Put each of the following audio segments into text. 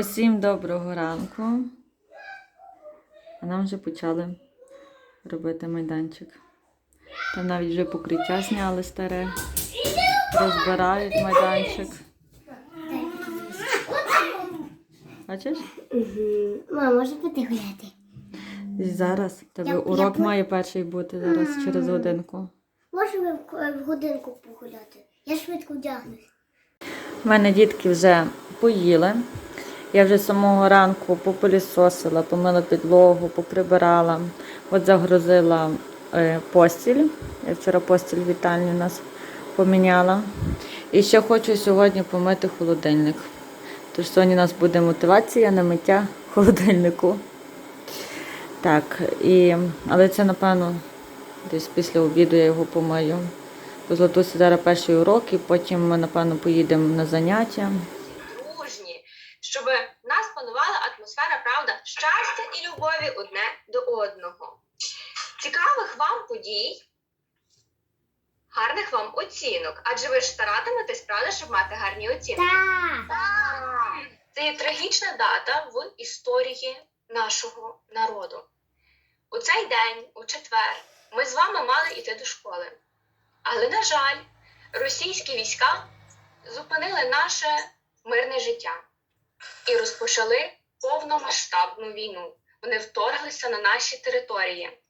Усім доброго ранку. А нам вже почали робити майданчик. Там навіть вже покриття зняли старе. Розбирають майданчик. Бачиш? Мама, може піти гуляти? Зараз тебе Я- я урок по- має перший бути зараз через годинку. Можемо в, в годинку погуляти? Я швидко вдягнусь. У мене дітки вже поїли. Я вже самого ранку попилісосила, помила підлогу, поприбирала, от загрузила е, постіль. Я вчора постіль вітальню у нас поміняла. І ще хочу сьогодні помити холодильник. Тож сьогодні у нас буде мотивація на миття холодильнику. Так, і, але це, напевно, десь після обіду я його помию. Бо Златусі зараз перший урок, і потім ми, напевно, поїдемо на заняття. Щоб в нас панувала атмосфера, правда, щастя і любові одне до одного. Цікавих вам подій, гарних вам оцінок, адже ви ж старатиметесь, правда, щоб мати гарні оцінки. Так. Це є трагічна дата в історії нашого народу. У цей день, у четвер, ми з вами мали йти до школи. Але, на жаль, російські війська зупинили наше мирне життя і розпочали повномасштабну війну. Вони вторглися на наші території.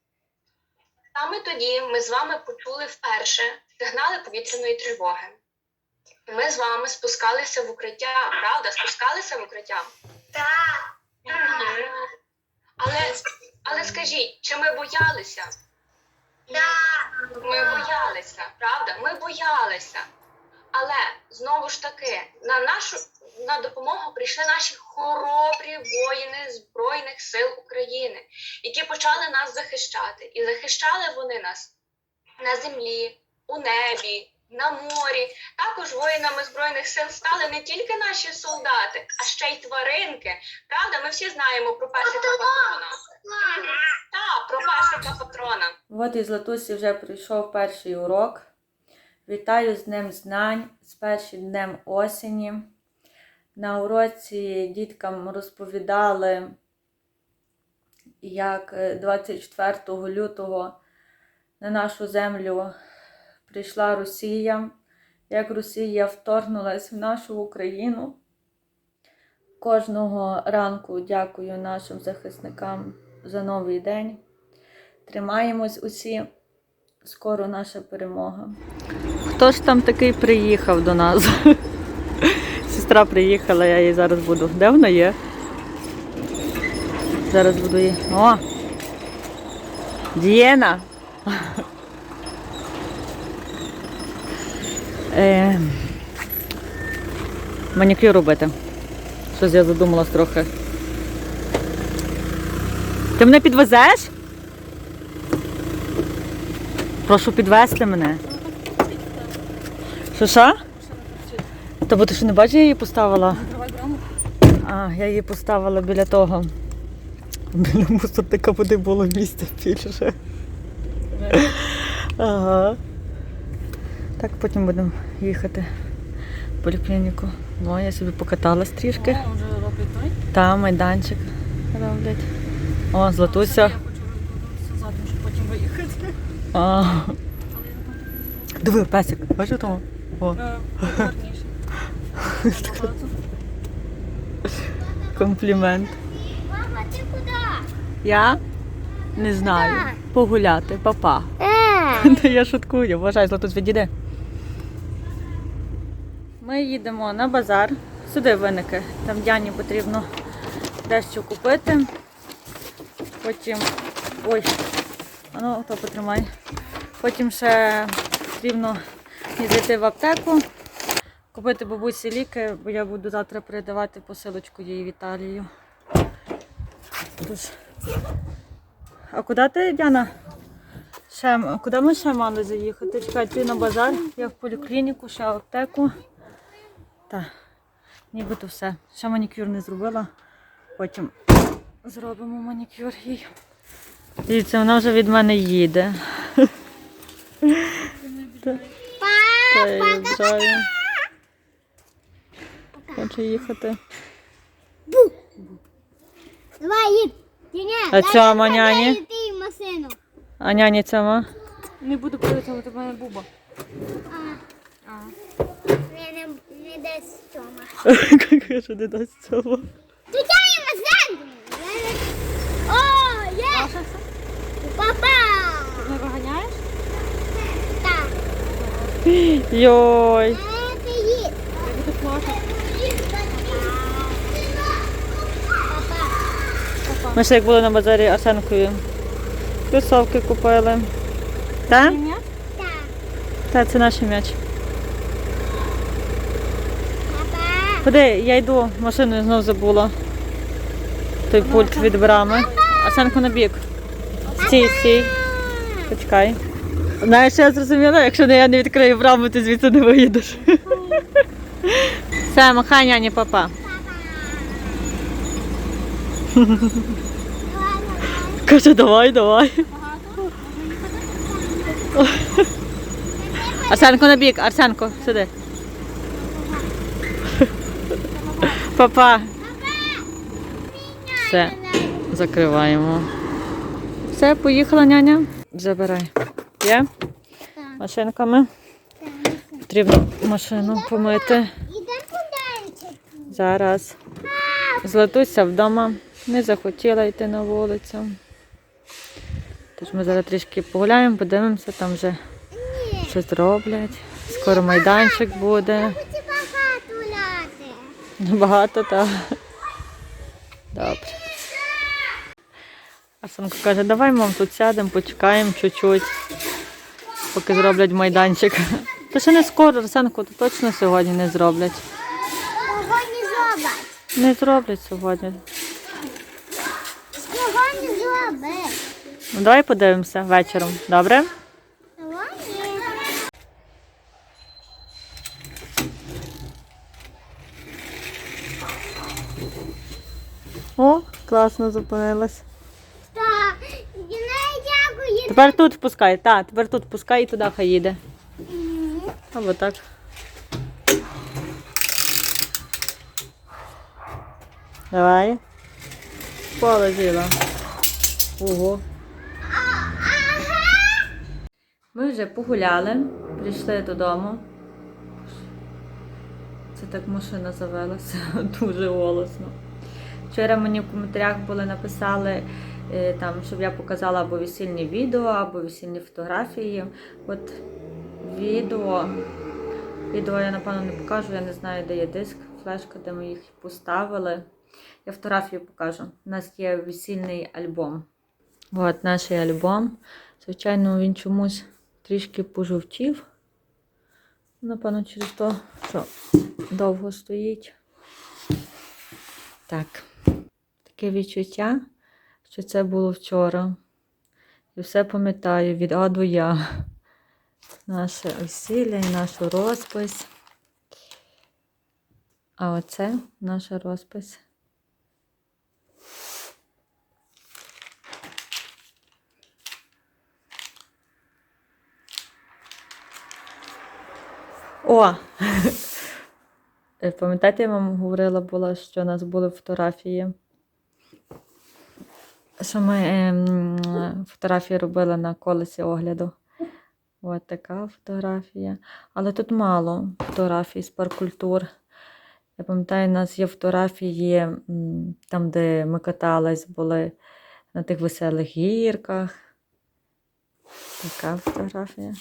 Саме тоді ми з вами почули вперше сигнали повітряної тривоги. Ми з вами спускалися в укриття, правда? Спускалися в укриття? Так. Мгм. Але, але скажіть, чи ми боялися? Ми боялися, правда? Ми боялися. Але знову ж таки, на нашу на допомогу прийшли наші хоробрі воїни Збройних сил України, які почали нас захищати. І захищали вони нас на землі, у небі, на морі. Також воїнами Збройних сил стали не тільки наші солдати, а ще й тваринки. Правда, ми всі знаємо про песика патрона. Так, про песика патрона. От і Златусі вже прийшов перший урок. Вітаю з Днем Знань, з першим днем осені. На уроці діткам розповідали, як е, 24 лютого на нашу землю прийшла Росія, як Росія вторгнулась в нашу Україну. Кожного ранку дякую нашим захисникам за новий день. Тримаємось усі. Скоро наша перемога. Хто ж там такий приїхав до нас? Сестра приїхала, я її зараз буду. Де вона є? Зараз буду її. О! Дієна! Е, манікюр робити. Щось я задумалась трохи. Ти мене підвезеш? Прошу підвести мене. Що що? Та бо ти що не бачиш, я її поставила? А, я її поставила біля того. Біля мусорника води було місця більше. Ага. Так, потім будемо їхати в поліклініку. Ну, я собі покаталась трішки. О, вже роблять той. Там майданчик роблять. О, Златуся. Я хочу розвернутися задом, щоб потім виїхати. А. Диви, песик, бачиш тому? О, Е, комплімент. Мама, ти куди? Я не знаю. Погуляти, папа. Е. Та я шуткую, вважай, Златусь, відійди. Ми їдемо на базар. Сюди виники. Там Дяні потрібно дещо купити. Потім. Ой, а ну, то потримай. Потім ще потрібно мені зайти в аптеку, купити бабусі ліки, бо я буду завтра передавати посилочку їй в Італію. Тож. А куди ти, Діана? Ще, куди ми ще мали заїхати? Чекай, ти на базар, я в поліклініку, ще в аптеку. Так, нібито все. Ще манікюр не зробила. Потім зробимо манікюр їй. Дивіться, вона вже від мене їде. Обжаю. Хоче їхати. Давай, їдь. А цьому няні? А няні цьому? Не буду прилетіти, у мене буба. А. Не, не, не десь цьому. Каже, не дасть цього. Тут я машину. О, є. Папа. Не виганяєш? Так. Йой. Ми ще як були на базарі Арсенкові. Кросовки купили. Так? Так. Так, це наш м'яч. Куди? Я йду, машину знов забула. Той пульт від брами. Арсенко на бік. Стій, стій. Почекай. Знаєш, я зрозуміла, якщо я не відкрию браму, ти звідси не виїдеш. Все, махай няні, папа. Каже, давай, давай. Арсенко на бік, Арсенко, сюди. Папа. Все, закриваємо. Все, поїхала няня. Забирай. Є? Так. Машинками. Потрібно машину помити. Зараз. Златуся вдома. Не захотіла йти на вулицю. Тож ми зараз трішки погуляємо, подивимося, там вже Ні. щось роблять. Скоро майданчик буде. Хочу багато ляти. Багато, так. Добре. Арсенко каже, давай, мам, тут сядемо, почекаємо чуть-чуть, поки зроблять майданчик. Та ще не скоро, Арсенко, то точно сьогодні не зроблять. Сьогодні зробить. Не зроблять сьогодні. Сьогодні зробить. Ну, давай подивимося вечором, добре? О, класно зупинилась. Тепер тут впускай, так, тепер тут пускай і туди хай їде. Або так. Давай. Положила. Ого. Ми вже погуляли, прийшли додому. Це так машина завелася дуже голосно. Вчора мені в коментарях були написали, там, щоб я показала або весільні відео, або весільні фотографії. От відео. Відео я напевно не покажу, я не знаю, де є диск, флешка, де ми їх поставили. Я фотографію покажу. У нас є весільний альбом. От наш альбом. Звичайно, він чомусь трішки пожовтів. Напевно, через те, що довго стоїть. Так. Таке відчуття, що це було вчора. І все пам'ятаю від А до Я. Наше весілля і нашу розпис. А оце наша розпис. О! Пам'ятаєте, я вам говорила була, що у нас були фотографії. Що ми ем, фотографії робили на колесі огляду. Ось така фотографія. Але тут мало фотографій з паркультур. Я пам'ятаю, у нас є фотографії там, де ми катались, були на тих веселих гірках. Така фотографія.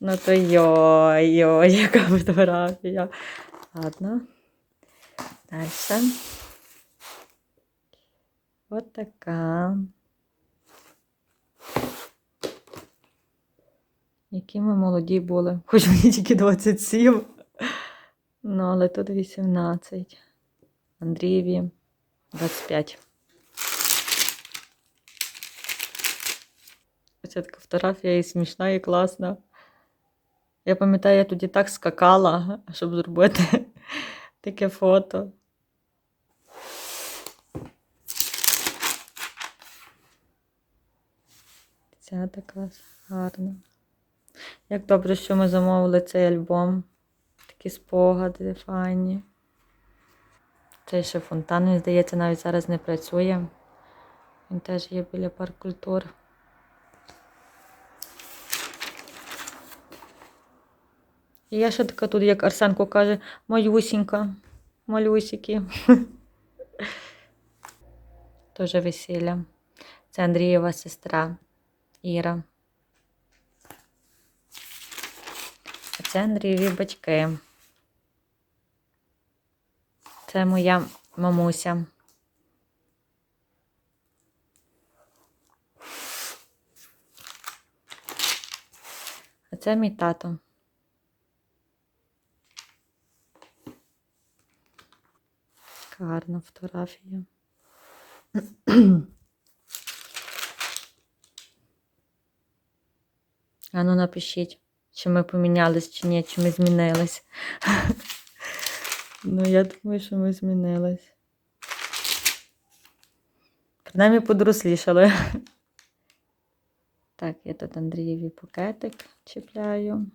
Ну то йой-йой, яка фотографія. Ладно. Дальше. От така. Які ми молоді були. Хоч мені тільки 27. Ну, але тут 18. Андрієві 25. Це така фотографія і смішна, і класна. Я пам'ятаю, я тоді так скакала, щоб зробити таке фото. Ця така гарна. Як добре, що ми замовили цей альбом. Такі спогади файні. Цей ще фонтан, він, здається, навіть зараз не працює. Він теж є біля парк культур. І я ще така тут, як Арсенко каже, малюсінька, малюсики. Теж весілля. Це Андрієва сестра Іра. Це Андрієві батьки. Це моя мамуся. А це мій тато. Гарна фотографія. А ну напишіть, чи ми помінялись, чи ні, чи ми змінились. Ну, я думаю, що ми змінились. Принаймні подорослішали. Так, я тут Андрієві пакетик чіпляю.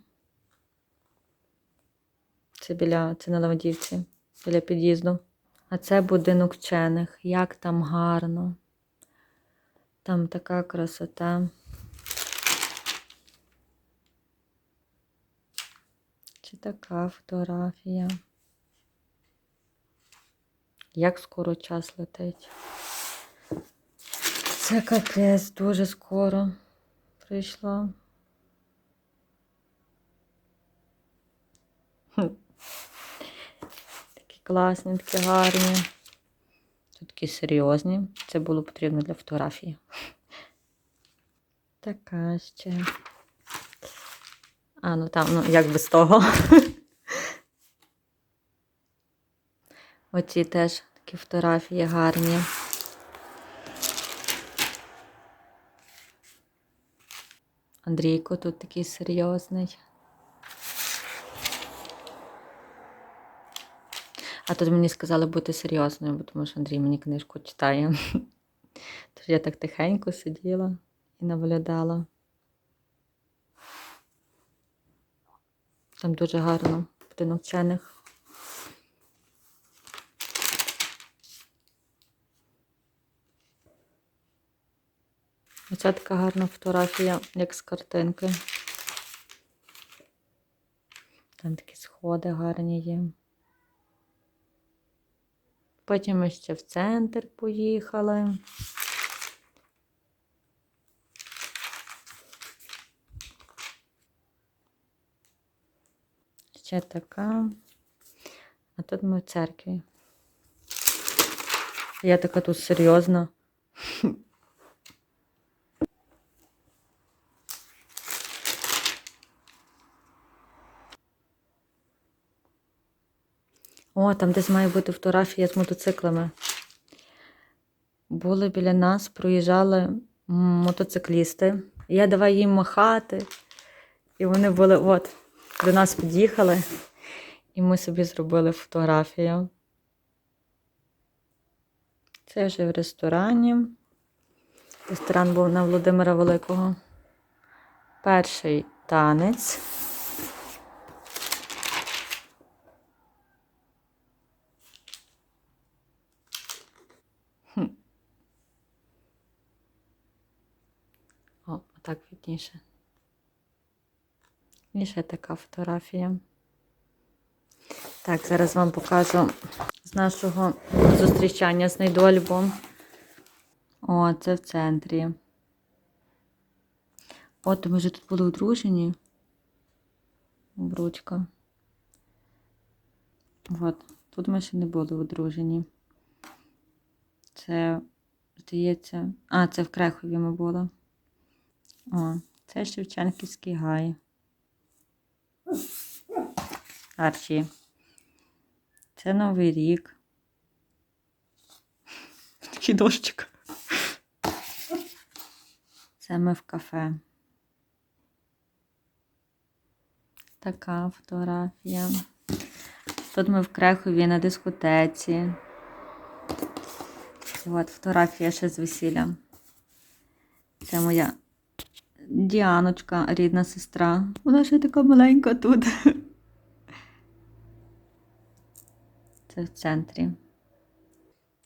Це біля, це на Лавдівці, біля під'їзду. А це будинок вчених. Як там гарно. Там така красота. Чи така фотографія? Як скоро час летить. Це капець дуже скоро прийшло. Хм. Такі класні, такі гарні. Тут такі серйозні. Це було потрібно для фотографії. Така ще. А, ну там, ну як без того. Оці теж такі фотографії гарні. Андрійко тут такий серйозний. А тут мені сказали бути серйозною, бо тому що Андрій мені книжку читає. Тож я так тихенько сиділа і наблюдала. Там дуже гарно будинок вчених. Оця така гарна фотографія, як з картинки. Там такі сходи гарні є. Потім ми ще в центр поїхали. Ще така. А тут ми в церкві. Я така тут серйозна. О, там десь має бути фотографія з мотоциклами. Були біля нас, проїжджали мотоциклісти. Я давай їм махати. І вони були, от, до нас під'їхали, і ми собі зробили фотографію. Це вже в ресторані. Ресторан був на Володимира Великого. Перший танець. О, так видніше. І ще така фотографія. Так, зараз вам покажу з нашого зустрічання знайду альбом. О, це в центрі. От, ми вже тут були одружені. Обручка. От, тут ми ще не були одружені. Це, здається, а, це в Крехові ми були. О, це Шевченківський гай. Арчі. Це Новий рік. Такий дощик. Це ми в кафе. Така фотографія. Тут ми в Крехові на дискотеці. І от фотографія ще з весілля. Це моя Діаночка, рідна сестра. Вона ще така маленька тут. Це в центрі.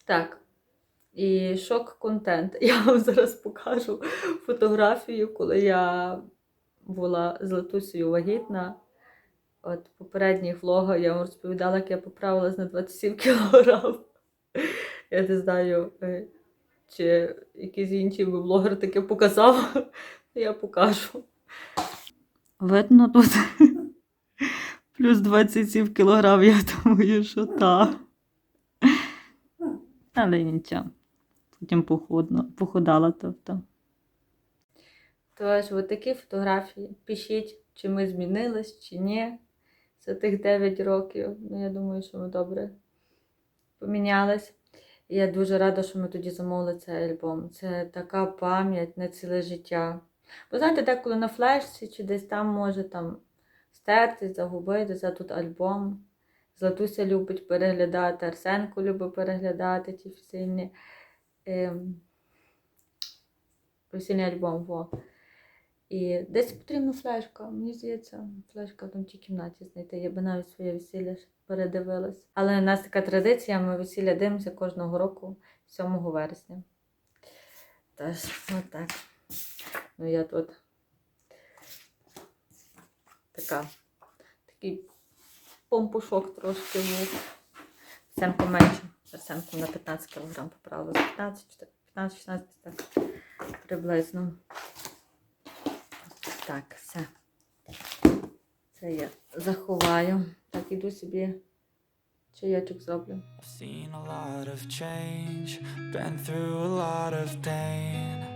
Так. І шок-контент. Я вам зараз покажу фотографію, коли я була з Латусею вагітна. От попередніх влогах я вам розповідала, як я поправилась на 27 кг. Я не знаю, е, чи якийсь інший блогер таке показав. Я покажу. Видно тут плюс 27 кг, я думаю, що так. Але нічого. Потім похудно, похудала, тобто. Тож, от такі фотографії. Пишіть, чи ми змінились, чи ні. За тих 9 років. Ну, я думаю, що ми добре помінялись. Я дуже рада, що ми тоді замовили цей альбом. Це така пам'ять на ціле життя. Бо знаєте, деколи на флешці чи десь там може там стертись, загубитися, а тут альбом. Златуся любить переглядати, Арсенко любить переглядати ті весільні. Ем, весільний альбом. Во. І десь потрібна флешка. Мені здається, флешка в тій кімнаті знайти. Я би навіть своє весілля передивилась. Але у нас така традиція, ми весілля дивимося кожного року 7 вересня. Тож, отак. Ну я тут така, такий помпушок трошки був. Арсенко менше. Арсенко на 15 кг поправила. 15, 15, 16, так приблизно. Так, все. Це я заховаю. Так, іду собі чайочок зроблю. Seen a lot of change, been through a lot of pain.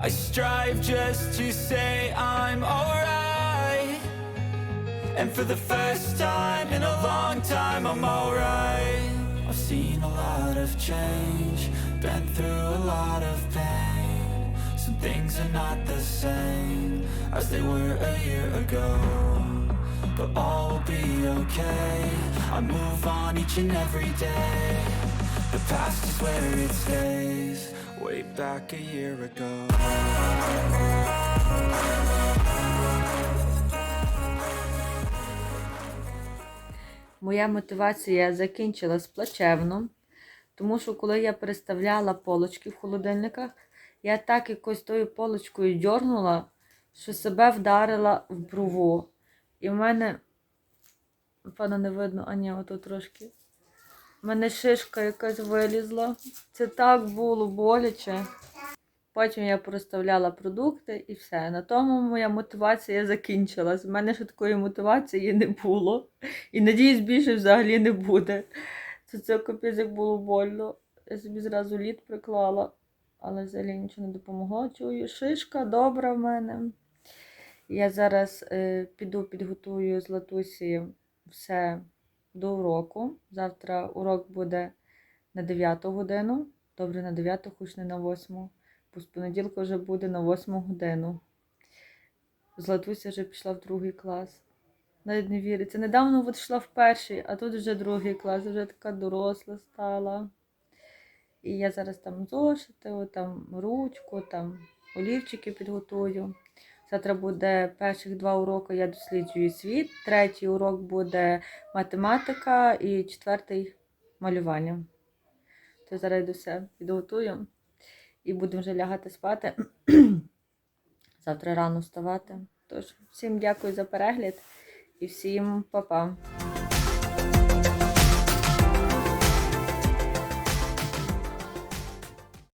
I strive just to say I'm alright. And for the first time in a long time, I'm alright. I've seen a lot of change, been through a lot of pain. Some things are not the same as they were a year ago. But all will be okay. I move on each and every day. The past is where it stays, way back a year ago. Моя мотивація закінчилась плачевно, тому що коли я переставляла полочки в холодильниках, я так якось тою полочкою дьорнула, що себе вдарила в брову. І в мене, певно, не видно, а ні, ото трошки. У мене шишка якась вилізла. Це так було боляче. Потім я проставляла продукти і все. На тому моя мотивація закінчилась. У мене ще такої мотивації не було. І надіюсь, більше взагалі не буде. Це це капець як було больно. Я собі зразу лід приклала, але взагалі нічого не допомогло. Чую, шишка добра в мене. Я зараз е, піду підготую з Латусі все до уроку. Завтра урок буде на 9 годину. Добре, на 9, хоч не на 8. Бо з понеділка вже буде на 8 годину. Златуся вже пішла в другий клас. Навіть не віриться. Недавно от йшла в перший, а тут вже другий клас, вже така доросла стала. І я зараз там зошити, там ручку, там олівчики підготую. Завтра буде перших два уроки, я досліджую світ. Третій урок буде математика і четвертий малювання. То зараз йду все підготую і будемо вже лягати спати. Завтра рано вставати. Тож, всім дякую за перегляд і всім па-па.